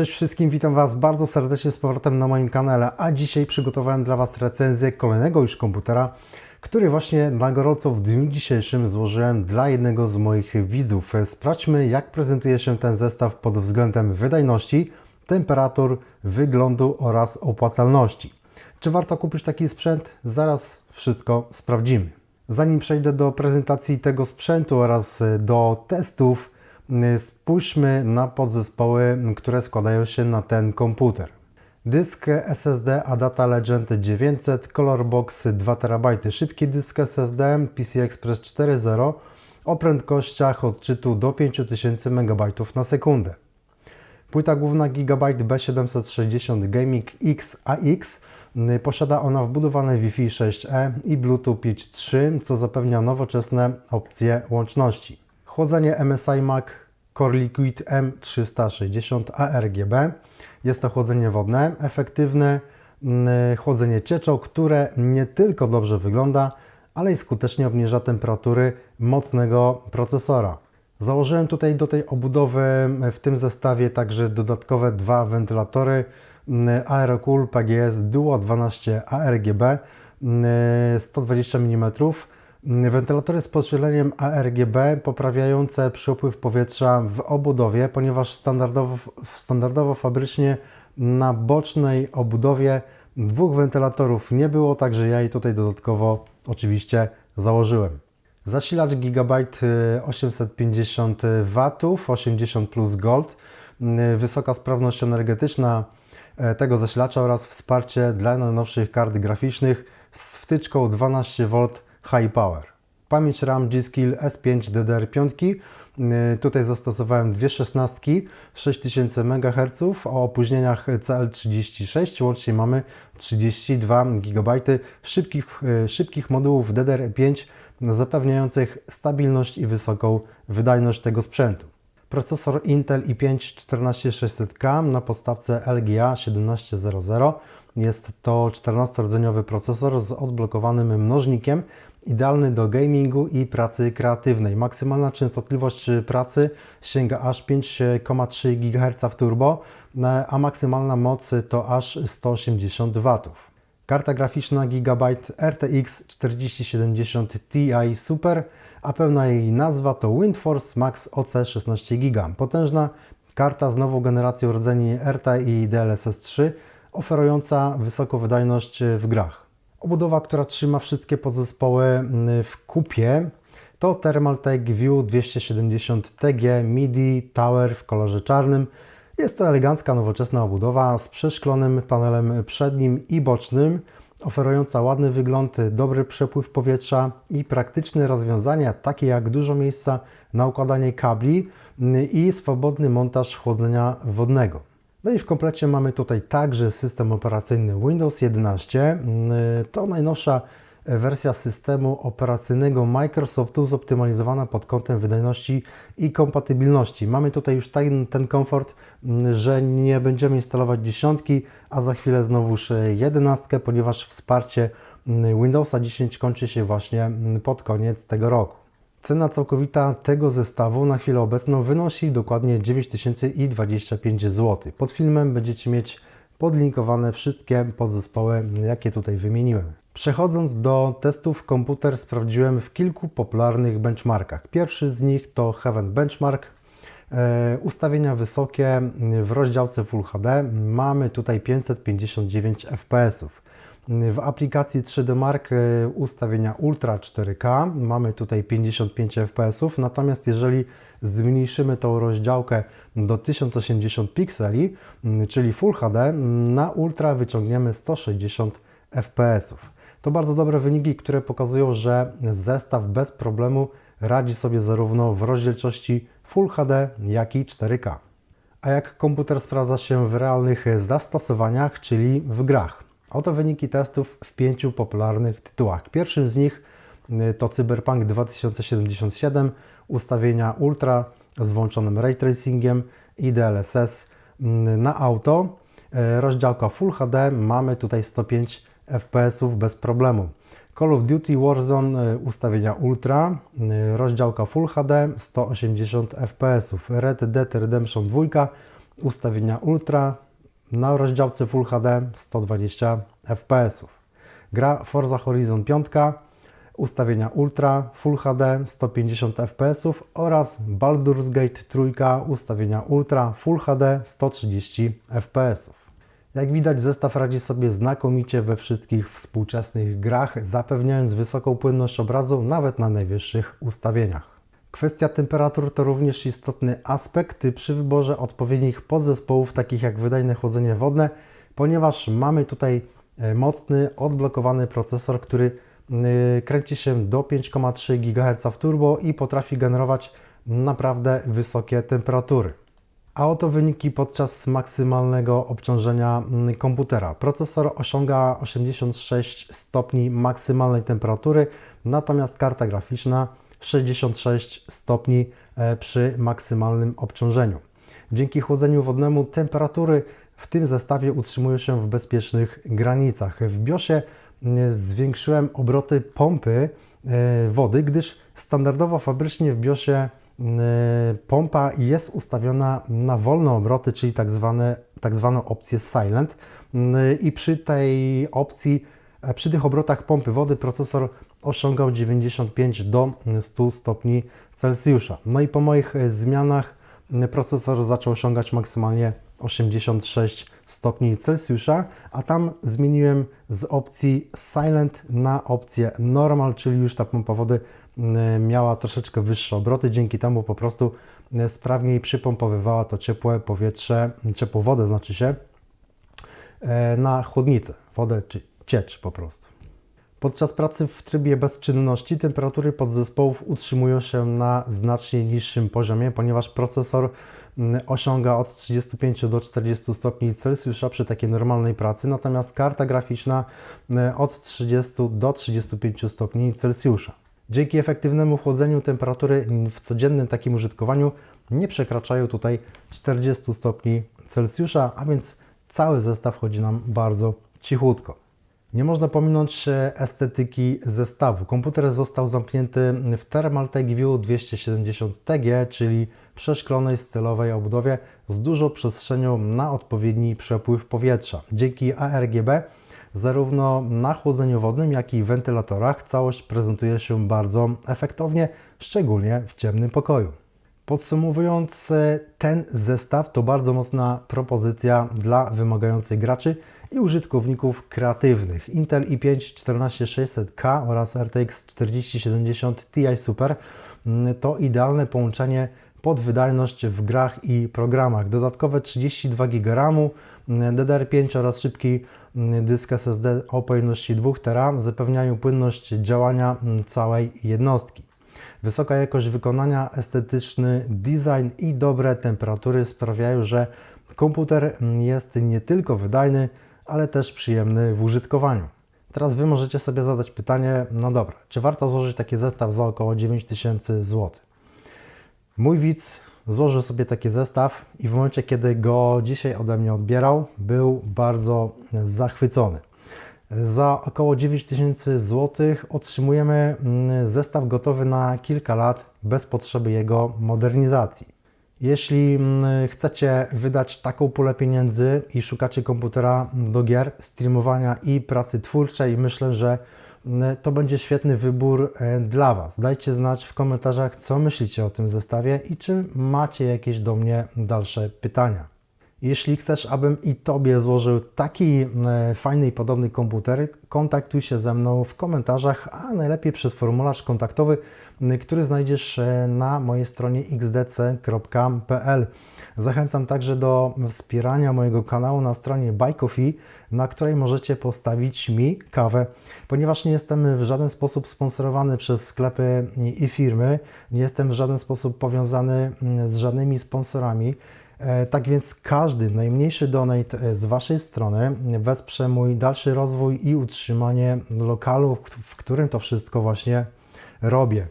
Cześć wszystkim, witam Was bardzo serdecznie z powrotem na moim kanale, a dzisiaj przygotowałem dla Was recenzję kolejnego już komputera, który właśnie na gorąco w dniu dzisiejszym złożyłem dla jednego z moich widzów. Sprawdźmy jak prezentuje się ten zestaw pod względem wydajności, temperatur, wyglądu oraz opłacalności. Czy warto kupić taki sprzęt? Zaraz wszystko sprawdzimy. Zanim przejdę do prezentacji tego sprzętu oraz do testów, spójrzmy na podzespoły, które składają się na ten komputer. Dysk SSD Adata Legend 900, Colorbox 2 TB, szybki dysk SSD PC Express 4.0 o prędkościach odczytu do 5000 MB na sekundę. Płyta główna Gigabyte B760 Gaming X AX. Posiada ona wbudowane Wi-Fi 6E i Bluetooth 5.3, co zapewnia nowoczesne opcje łączności. Chłodzenie MSI Mac Core Liquid M360 ARGB. Jest to chłodzenie wodne, efektywne chłodzenie cieczą, które nie tylko dobrze wygląda, ale i skutecznie obniża temperatury mocnego procesora. Założyłem tutaj do tej obudowy w tym zestawie także dodatkowe dwa wentylatory Aerocool PGS Duo 12 ARGB 120 mm. Wentylatory z podświetleniem ARGB poprawiające przepływ powietrza w obudowie, ponieważ standardowo, standardowo fabrycznie na bocznej obudowie dwóch wentylatorów nie było, także ja je tutaj dodatkowo oczywiście założyłem. Zasilacz Gigabyte 850 W, 80 plus Gold, wysoka sprawność energetyczna e, tego zasilacza oraz wsparcie dla najnowszych kart graficznych z wtyczką 12V High Power. Pamięć RAM G-Skill S5 DDR5. Tutaj zastosowałem dwie szesnastki 6000 MHz o opóźnieniach CL36. Łącznie mamy 32 GB szybkich, szybkich modułów DDR5 zapewniających stabilność i wysoką wydajność tego sprzętu. Procesor Intel i5 14600K na podstawce LGA 1700. Jest to 14-rdzeniowy procesor z odblokowanym mnożnikiem, idealny do gamingu i pracy kreatywnej. Maksymalna częstotliwość pracy sięga aż 5,3 GHz w turbo, a maksymalna moc to aż 180 W. Karta graficzna Gigabyte RTX 4070 Ti Super, a pełna jej nazwa to WindForce Max OC 16 GB. Potężna karta z nową generacją rdzeni RTI DLSS 3, oferująca wysoką wydajność w grach. Obudowa, która trzyma wszystkie podzespoły mm, w kupie to Thermaltake View 270 TG MIDI Tower w kolorze czarnym. Jest to elegancka, nowoczesna obudowa z przeszklonym panelem przednim i bocznym, oferująca ładny wygląd, dobry przepływ powietrza i praktyczne rozwiązania, takie jak dużo miejsca na układanie kabli mm, i swobodny montaż chłodzenia wodnego. No i w komplecie mamy tutaj także system operacyjny Windows 11. Mm, to najnowsza wersja systemu operacyjnego Microsoftu zoptymalizowana pod kątem wydajności i kompatybilności. Mamy tutaj już ten, ten komfort, mm, że nie będziemy instalować dziesiątki, a za chwilę znowuż jedenastkę, ponieważ wsparcie Windowsa 10 kończy się właśnie pod koniec tego roku. Cena całkowita tego zestawu na chwilę obecną wynosi dokładnie 9025 zł. Pod filmem będziecie mieć podlinkowane wszystkie podzespoły, jakie tutaj wymieniłem. Przechodząc do testów, komputer sprawdziłem w kilku popularnych benchmarkach. Pierwszy z nich to Heaven Benchmark. E, ustawienia wysokie w rozdziałce Full HD mamy tutaj 559 fps. W aplikacji 3D Mark e, ustawienia Ultra 4K mamy tutaj 55 fps, natomiast jeżeli zmniejszymy tą rozdziałkę do 1080 pikseli, czyli Full HD, na Ultra wyciągniemy 160 fps. To bardzo dobre wyniki, które pokazują, że zestaw bez problemu radzi sobie zarówno w rozdzielczości Full HD, jak i 4K. A jak komputer sprawdza się w realnych zastosowaniach, czyli w grach? Oto wyniki testów w pięciu popularnych tytułach. Pierwszym z nich y, to Cyberpunk 2077, ustawienia Ultra z włączonym ray tracingiem i DLSS y, na auto. Y, rozdziałka Full HD mamy tutaj 105 fps bez problemu. Call of Duty Warzone ustawienia Ultra, rozdziałka Full HD 180 fps. Red Dead Redemption 2 ustawienia Ultra, na rozdziałce Full HD 120 fps. Gra Forza Horizon 5, ustawienia Ultra, Full HD 150 fps oraz Baldur's Gate 3, ustawienia Ultra, Full HD 130 fps. Jak widać, zestaw radzi sobie znakomicie we wszystkich współczesnych grach, zapewniając wysoką płynność obrazu nawet na najwyższych ustawieniach. Kwestia temperatur to również istotny aspekt przy wyborze odpowiednich podzespołów, takich jak wydajne chłodzenie wodne, ponieważ mamy tutaj e, mocny, odblokowany procesor, który e, kręci się do 5,3 GHz w turbo i potrafi generować naprawdę wysokie temperatury. A oto wyniki podczas maksymalnego obciążenia komputera. Procesor osiąga 86 stopni maksymalnej temperatury, natomiast karta graficzna 66 stopni e, przy maksymalnym obciążeniu. Dzięki chłodzeniu wodnemu temperatury w tym zestawie utrzymują się w bezpiecznych granicach. W BIOSie zwiększyłem obroty pompy e, wody, gdyż standardowo fabrycznie w BIOSie mm, pompa jest ustawiona na wolne obroty, czyli tak, zwane, tak zwaną opcję silent i przy tej opcji, e, przy tych obrotach pompy wody procesor osiągał 95 do 100 stopni Celsjusza. No i po moich e, zmianach procesor zaczął osiągać maksymalnie 86 stopni Celsjusza, a tam zmieniłem z opcji Silent na opcję Normal, czyli już ta pompa wody miała troszeczkę wyższe obroty, dzięki temu po prostu sprawniej przypompowywała to ciepłe powietrze, ciepłą wodę znaczy się, e, na chłodnicę, wodę czy ciecz po prostu. Podczas pracy w trybie bezczynności temperatury podzespołów utrzymują się na znacznie niższym poziomie, ponieważ procesor mm, osiąga od 35 do 40 stopni Celsjusza przy takiej normalnej pracy, natomiast karta graficzna mm, od 30 do 35 stopni Celsjusza. Dzięki efektywnemu chłodzeniu temperatury w codziennym takim użytkowaniu nie przekraczają tutaj 40 stopni Celsjusza, a więc cały zestaw chodzi nam bardzo cichutko. Nie można pominąć estetyki zestawu. Komputer został zamknięty w Thermaltake View 270TG, czyli przeszklonej stylowej obudowie z dużą przestrzenią na odpowiedni przepływ powietrza. Dzięki ARGB zarówno na chłodzeniu wodnym, jak i wentylatorach całość prezentuje się bardzo efektownie, szczególnie w ciemnym pokoju. Podsumowując, ten zestaw to bardzo mocna propozycja dla wymagających graczy i użytkowników kreatywnych. Intel i5-14600K oraz RTX 4070 Ti Super mm, to idealne połączenie pod wydajność w grach i programach. Dodatkowe 32 GB RAMu, mm, DDR5 oraz szybki mm, dysk SSD o pojemności 2 TB zapewniają płynność działania całej jednostki. Wysoka jakość wykonania, estetyczny design i dobre temperatury sprawiają, że komputer jest nie tylko wydajny, ale też przyjemny w użytkowaniu. Teraz Wy możecie sobie zadać pytanie, no dobra, czy warto złożyć taki zestaw za około 9000 zł? Mój widz złożył sobie taki zestaw i w momencie, kiedy go dzisiaj ode mnie odbierał, był bardzo zachwycony. Za około 9000 zł otrzymujemy mm, zestaw gotowy na kilka lat bez potrzeby jego modernizacji. Jeśli mm, chcecie wydać taką pulę pieniędzy i szukacie komputera do gier, streamowania i pracy twórczej, myślę, że mm, to będzie świetny wybór e, dla Was. Dajcie znać w komentarzach, co myślicie o tym zestawie i czy macie jakieś do mnie dalsze pytania. Jeśli chcesz, abym i Tobie złożył taki e, fajny i podobny komputer, kontaktuj się ze mną w komentarzach, a najlepiej przez formularz kontaktowy, który znajdziesz e, na mojej stronie xdc.pl. Zachęcam także do wspierania mojego kanału na stronie Buy Coffee, na której możecie postawić mi kawę. Ponieważ nie jestem w żaden sposób sponsorowany przez sklepy i firmy, nie jestem w żaden sposób powiązany z żadnymi sponsorami, tak więc każdy najmniejszy donate e, z Waszej strony wesprze mój dalszy rozwój i utrzymanie lokalu, w którym to wszystko właśnie robię.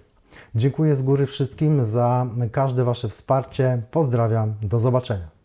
Dziękuję z góry wszystkim za każde Wasze wsparcie. Pozdrawiam, do zobaczenia.